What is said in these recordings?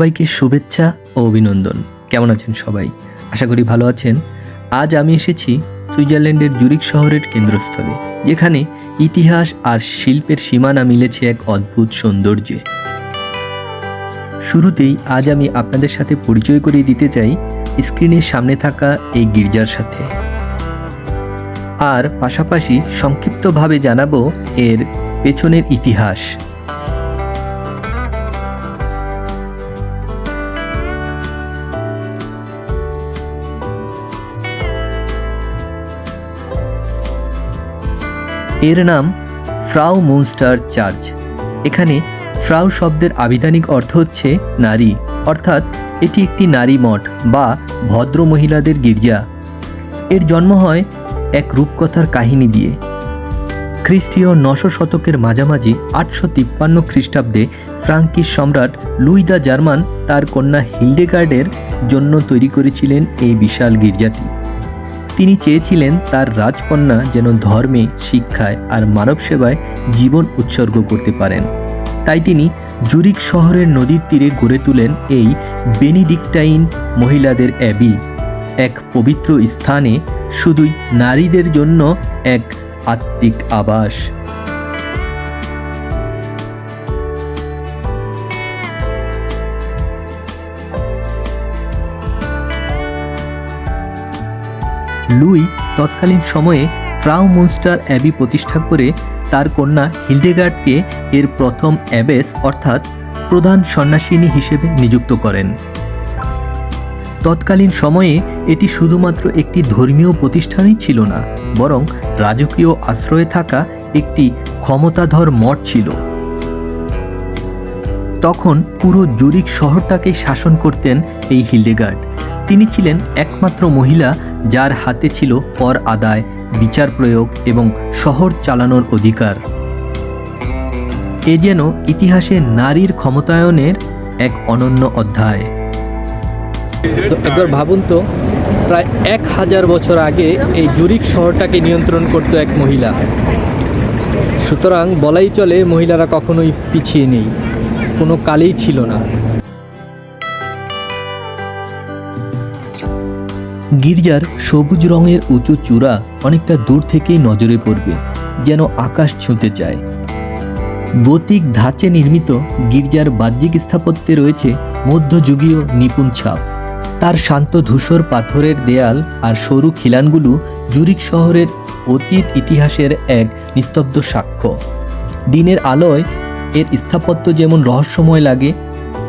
সবাইকে শুভেচ্ছা ও অভিনন্দন। কেমন আছেন সবাই? আশা করি ভালো আছেন। আজ আমি এসেছি সুইজারল্যান্ডের জুরিক শহরের কেন্দ্রস্থলে, যেখানে ইতিহাস আর শিল্পের সীমানা মিলেছে এক অদ্ভুত সৌন্দর্যে। শুরুতেই আজ আমি আপনাদের সাথে পরিচয় করিয়ে দিতে চাই স্ক্রিনের সামনে থাকা এই গির্জার সাথে। আর পাশাপাশি সংক্ষিপ্তভাবে জানাব এর পেছনের ইতিহাস। এর নাম ফ্রাউ মুনস্টার চার্চ। এখানে ফ্রাউ শব্দের আবিধানিক অর্থ হচ্ছে নারী, অর্থাৎ এটি একটি নারী মঠ বা ভদ্র মহিলাদের গির্জা। এর জন্ম হয় এক রূপকথার কাহিনী দিয়ে। খ্রিস্টীয় নশো শতকের মাঝামাঝি আটশো তিপ্পান্ন খ্রিস্টাব্দে ফ্রাঙ্কিশ সম্রাট লুই দ্য জার্মান তার কন্যা হিল্ডেগার্ডের জন্য তৈরি করেছিলেন এই বিশাল গির্জাটি। তিনি চেয়েছিলেন তার রাজকন্যা যেন ধর্মে, শিক্ষায় আর মানব সেবায় জীবন উৎসর্গ করতে পারেন। তাই তিনি জুরিক শহরের নদীর তীরে গড়ে তোলেন এই বেনিডিকটাইন মহিলাদের অ্যাবি। এক পবিত্র স্থানে শুধুই নারীদের জন্য এক আত্মিক আবাস। লুই তৎকালীন সময়ে ফ্রাউ মুনস্টার অ্যাবি প্রতিষ্ঠা করে তার কন্যা হিল্ডেগার্ডকে এর প্রথম অ্যাবেস অর্থাৎ প্রধান সন্ন্যাসিনী হিসেবে নিযুক্ত করেন। তৎকালীন সময়ে এটি শুধুমাত্র একটি ধর্মীয় প্রতিষ্ঠানই ছিল না, বরং রাজকীয় আশ্রয়ে থাকা একটি ক্ষমতাধর মঠ ছিল। তখন পুরো জুরিক শহরটাকে শাসন করতেন এই হিল্ডেগার্ড। তিনি ছিলেন একমাত্র মহিলা যার হাতে ছিল কর আদায়, বিচার প্রয়োগ এবং শহর চালানোর অধিকার। এ যেন ইতিহাসে নারীর ক্ষমতায়নের এক অনন্য অধ্যায়। তো একবার ভাবুন তো, প্রায় এক হাজার বছর আগে এই জুরিক শহরটাকে নিয়ন্ত্রণ করতো এক মহিলা। সুতরাং বলাই চলে মহিলারা কখনোই পিছিয়ে নেই, কোনো কালেই ছিল না। গির্জার সবুজ রঙের উঁচু চূড়া অনেকটা দূর থেকেই নজরে পড়বে, যেন আকাশ ছুঁতে চায়। গতিক ধাঁচে নির্মিত গির্জার বাহ্যিক স্থাপত্যে রয়েছে মধ্যযুগীয় নিপুণ ছাপ। তার শান্ত ধূসর পাথরের দেয়াল আর সরু খিলানগুলো জুরিক শহরের অতীত ইতিহাসের এক নিস্তব্ধ সাক্ষ্য। দিনের আলোয় এর স্থাপত্য যেমন রহস্যময় লাগে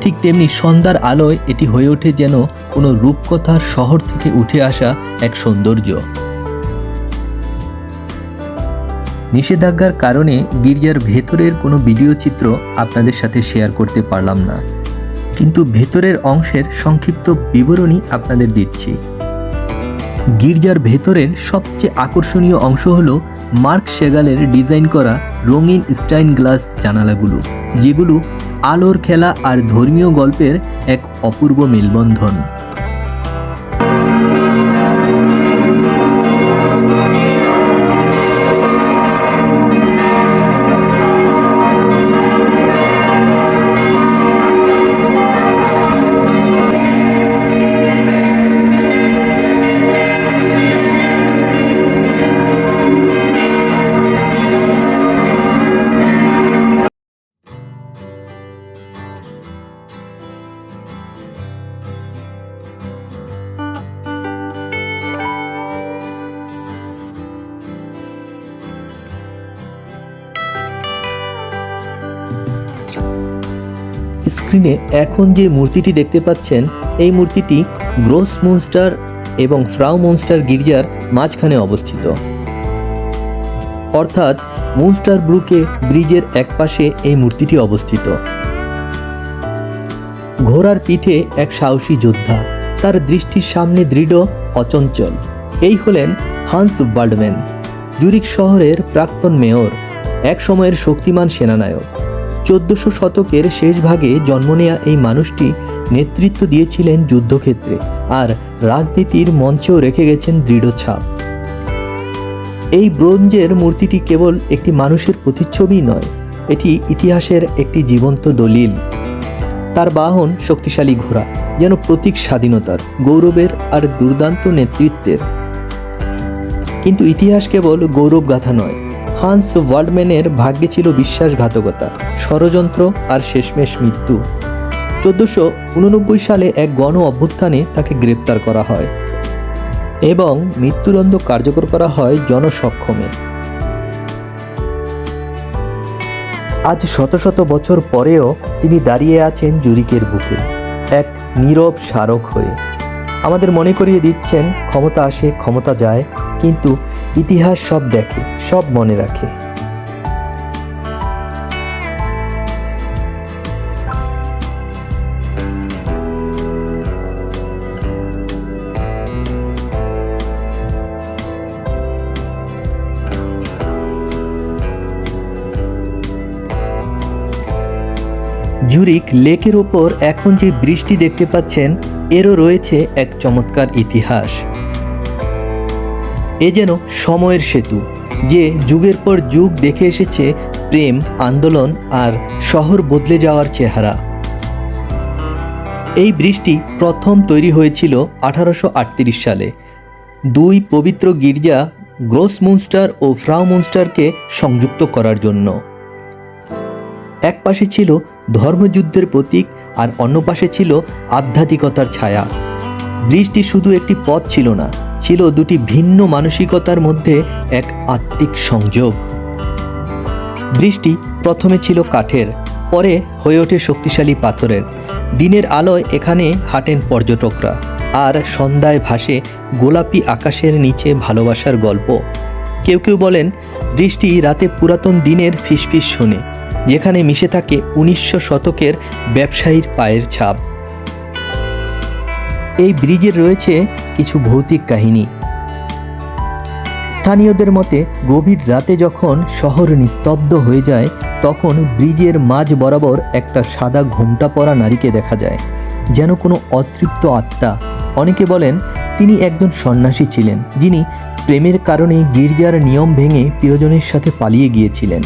ঠিক তেমনি সন্ধ্যার আলোয় এটি হয়ে ওঠে যেন কোনো রূপকথার শহর থেকে উঠে আসা এক সৌন্দর্য। নিষেধাজ্ঞার কারণে গির্জার ভেতরের কোনো ভিডিও চিত্র আপনাদের সাথে শেয়ার করতে পারলাম না। কিন্তু ভেতরের অংশের সংক্ষিপ্ত বিবরণী আপনাদের দিচ্ছি। গির্জার ভেতরের সবচেয়ে আকর্ষণীয় অংশ হল মার্ক সেগালের ডিজাইন করা রঙিন স্টাইন গ্লাস জানালাগুলো, যেগুলো আলোর খেলা আর ধর্মীয় গল্পের এক অপূর্ব মেলবন্ধন। স্ক্রিনে এখন যে মূর্তিটি দেখতে পাচ্ছেন, এই মূর্তিটি গ্রোস মনস্টার এবং ফ্রাউ মনস্টার গির্জার মাঝখানে অবস্থিত। অর্থাৎ মুনস্টার ব্রুকে ব্রিজের একপাশে এই মূর্তিটি অবস্থিত। ঘোড়ার পিঠে এক সাহসী যোদ্ধা, তার দৃষ্টির সামনে দৃঢ়, অচঞ্চল। এই হলেন হান্স বার্ডম্যান জুরিক শহরের প্রাক্তন মেয়র, এক সময়ের শক্তিমান সেনানায়ক। চোদ্দশো শতকের শেষ ভাগে জন্ম নেয়া এই মানুষটি নেতৃত্ব দিয়েছিলেন যুদ্ধক্ষেত্রে আর রাজনীতির মঞ্চেও রেখে গেছেন দৃঢ় ছাপ। এই ব্রোঞ্জের মূর্তিটি কেবল একটি মানুষের প্রতিচ্ছবি নয়, এটি ইতিহাসের একটি জীবন্ত দলিল। তার বাহন শক্তিশালী ঘোড়া, যেন প্রতীক স্বাধীনতার, গৌরবের আর দুর্দান্ত নেতৃত্বের। কিন্তু ইতিহাস কেবল গৌরব গাথা নয় হান্স ওয়ার্ল্ডম্যানের ভাগ্যে ছিল বিশ্বাসঘাতকতা, ষড়যন্ত্র আর শেষমেশ মৃত্যু। চোদ্দোশো উননব্বই সালে এক গণ অভ্যুত্থানে তাকে গ্রেপ্তার করা হয় এবং মৃত্যুদণ্ড কার্যকর করা হয় জনসক্ষমে। আজ শত শত বছর পরেও তিনি দাঁড়িয়ে আছেন জুরিকের বুকে, এক নীরব স্মারক হয়ে। আমাদের মনে করিয়ে দিচ্ছেন, ক্ষমতা আসে, ক্ষমতা যায়, কিন্তু ইতিহাস সব দেখে, সব মনে রাখে। জুরিক লেকের ওপর এখন যে বৃষ্টি দেখতে পাচ্ছেন, এরও রয়েছে এক চমৎকার ইতিহাস। এ যেন সময়ের সেতু, যে যুগের পর যুগ দেখে এসেছে প্রেম, আন্দোলন আর শহর বদলে যাওয়ার চেহারা। এই বৃষ্টি প্রথম তৈরি হয়েছিল আঠারোশো আটত্রিশ সালে। দুই পবিত্র গির্জা গ্রোস মুনস্টার ও ফ্রাউ মুনস্টারকে সংযুক্ত করার জন্য। এক পাশে ছিল ধর্মযুদ্ধের প্রতীক আর অন্য পাশে ছিল আধ্যাত্মিকতার ছায়া। বৃষ্টি শুধু একটি পথ ছিল না ছিল দুটি ভিন্ন মানসিকতার মধ্যে এক আত্মিক সংযোগ। বৃষ্টি প্রথমে ছিল কাঠের, পরে হয়ে ওঠে শক্তিশালী পাথরের। দিনের আলোয় এখানে হাঁটেন পর্যটকরা, আর সন্ধ্যায় ভাসে গোলাপি আকাশের নিচে ভালোবাসার গল্প। কেউ কেউ বলেন বৃষ্টি রাতে পুরাতন দিনের ফিসফিস শোনে, যেখানে মিশে থাকে উনিশশো শতকের ব্যবসায়ীর পায়ের ছাপ। এই ব্রিজের রয়েছে কিছু ভৌতিক কাহিনী। স্থানীয়দের মতে, গভীর রাতে যখন শহর নিস্তব্ধ হয়ে যায়, তখন ব্রিজের মাঝ বরাবর একটা সাদা ঘোমটা পরা নারীকে দেখা যায়, যেন কোনো অতৃপ্ত আত্মা। অনেকে বলেন, তিনি একজন সন্ন্যাসী ছিলেন, যিনি প্রেমের কারণে গির্জার নিয়ম ভেঙে প্রিয়জনের সাথে পালিয়ে গিয়েছিলেন।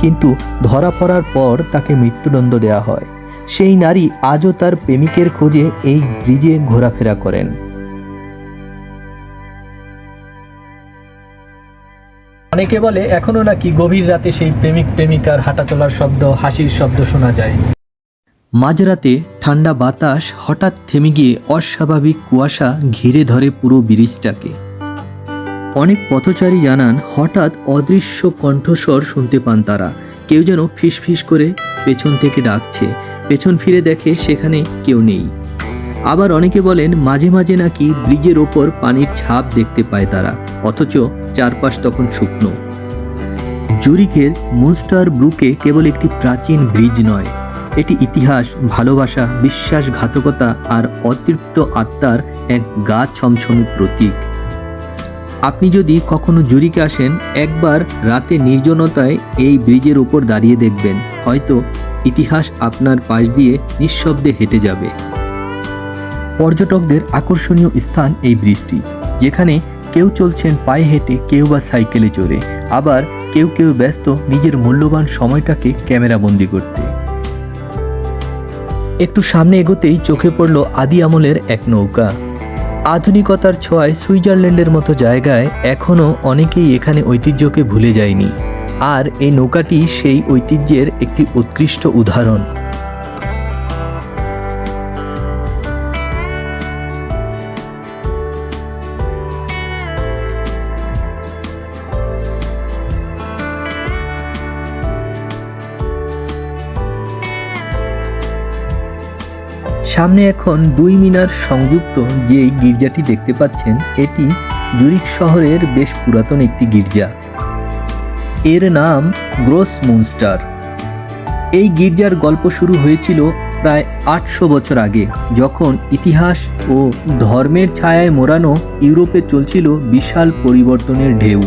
কিন্তু ধরা পড়ার পর তাকে মৃত্যুদণ্ড দেওয়া হয়। সেই নারী আজও তার প্রেমিকের খোঁজে এই ব্রিজে ঘোরাফেরা করেন। অনেকে বলে এখনও নাকি গভীর রাতে সেই প্রেমিক প্রেমিকার হাঁটা চলার শব্দ হাসির শব্দ শোনা যায়। মাঝরাতে ঠান্ডা বাতাস হঠাৎ থেমে গিয়ে অস্বাভাবিক কুয়াশা ঘিরে ধরে পুরো ব্রিজটাকে। অনেক পথচারী জানান হঠাৎ অদৃশ্য কণ্ঠস্বর শুনতে পান তারা। কেউ যেন ফিসফিস করে পেছন থেকে ডাকছে। পেছন ফিরে দেখে সেখানে কেউ নেই। আবার অনেকে বলেন, মাঝে মাঝে নাকি ব্রিজের ওপর পানির ছাপ দেখতে পায় তারা, অথচ চারপাশ তখন শুকনো। জুরিখের মুস্টার ব্রুকে কেবল একটি প্রাচীন ব্রিজ নয়, এটি ইতিহাস, ভালোবাসা, বিশ্বাসঘাতকতা আর অতৃপ্ত আত্মার এক গা ছমছমে প্রতীক। আপনি যদি কখনো জুরিকে আসেন, একবার রাতে নির্জনতায় এই ব্রিজের উপর দাঁড়িয়ে দেখবেন। হয়তো ইতিহাস আপনার পাশ দিয়ে নিঃশব্দে হেঁটে যাবে। পর্যটকদের আকর্ষণীয় স্থান এই ব্রিজটি যেখানে কেউ চলছেন পায়ে হেঁটে, কেউ বা সাইকেলে চড়ে, আবার কেউ কেউ ব্যস্ত নিজের মূল্যবান সময়টাকে ক্যামেরাবন্দি করতে। একটু সামনে এগোতেই চোখে পড়ল আদি আমলের এক নৌকা। আধুনিকতার ছোঁয়ায় সুইজারল্যান্ডের মতো জায়গায় এখনও অনেকেই এখানে ঐতিহ্যকে ভুলে যায়নি। আর এই নৌকাটি সেই ঐতিহ্যের একটি উৎকৃষ্ট উদাহরণ। সামনে এখন দুই মিনার সংযুক্ত যে গির্জাটি দেখতে পাচ্ছেন, এটি জুরিক শহরের বেশ পুরাতন একটি গির্জা। এর নাম গ্রোস মুনস্টার। এই গির্জার গল্প শুরু হয়েছিল প্রায় আটশো বছর আগে, যখন ইতিহাস ও ধর্মের ছায়ায় মোড়ানো ইউরোপে চলছিল বিশাল পরিবর্তনের ঢেউ।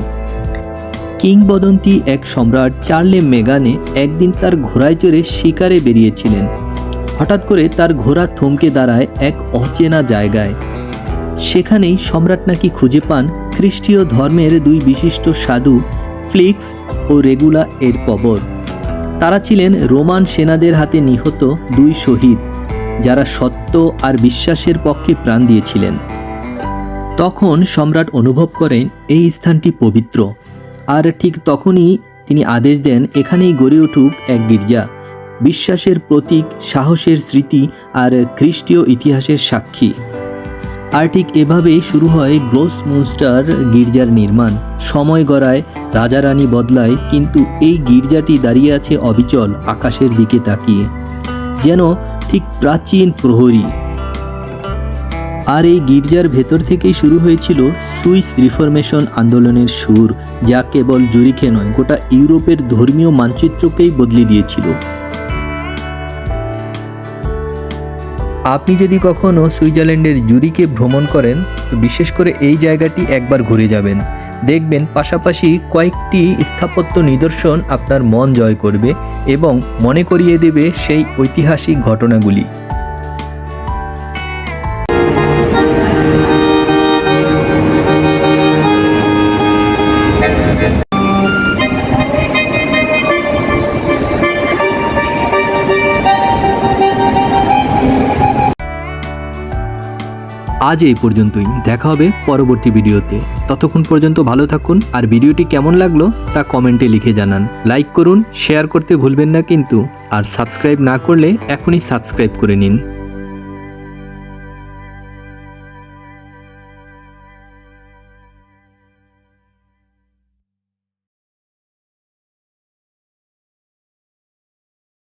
কিংবদন্তি এক সম্রাট চার্লে মেগানে একদিন তার ঘোড়ায় চড়ে শিকারে বেরিয়েছিলেন। হঠাৎ করে তার ঘোড়া থমকে দাঁড়ায় এক অচেনা জায়গায়। সেখানেই সম্রাট নাকি খুঁজে পান খ্রিস্টীয় ধর্মের দুই বিশিষ্ট সাধু ফ্লিক্স ও রেগুলা এর কবর। তারা ছিলেন রোমান সেনাদের হাতে নিহত দুই শহীদ, যারা সত্য আর বিশ্বাসের পক্ষে প্রাণ দিয়েছিলেন। তখন সম্রাট অনুভব করেন, এই স্থানটি পবিত্র। আর ঠিক তখনই তিনি আদেশ দেন, এখানেই গড়ে উঠুক এক গির্জা। বিশ্বাসের প্রতীক, সাহসের স্মৃতি আর খ্রিস্টীয় ইতিহাসের সাক্ষী। আর ঠিক এভাবেই শুরু হয় গ্রোস মুনস্টার গির্জার নির্মাণ। সময় গড়ায় রাজা রানী বদলায়, কিন্তু এই গির্জাটি দাঁড়িয়ে আছে অবিচল, আকাশের দিকে তাকিয়ে। যেন ঠিক প্রাচীন প্রহরী। আর এই গির্জার ভেতর থেকেই শুরু হয়েছিল সুইস রিফরমেশন আন্দোলনের সুর, যা কেবল জুরিখে নয়, গোটা ইউরোপের ধর্মীয় মানচিত্রকেই বদলে দিয়েছিল। আপনি যদি কখনো সুইজারল্যান্ডের জুরিকে ভ্রমণ করেন, তো বিশেষ করে এই জায়গাটি একবার ঘুরে যাবেন। দেখবেন পাশাপাশি কয়েকটি স্থাপত্য নিদর্শন আপনার মন জয় করবে এবং মনে করিয়ে দেবে সেই ঐতিহাসিক ঘটনাগুলি। আজ এই পর্যন্তই। দেখা হবে পরবর্তী ভিডিওতে। ততক্ষণ পর্যন্ত ভালো থাকুন। আর ভিডিওটি কেমন লাগল তা কমেন্টে লিখে জানান। লাইক করুন, শেয়ার করতে ভুলবেন না কিন্তু। আর সাবস্ক্রাইব না করলে এখনই সাবস্ক্রাইব করে নিন।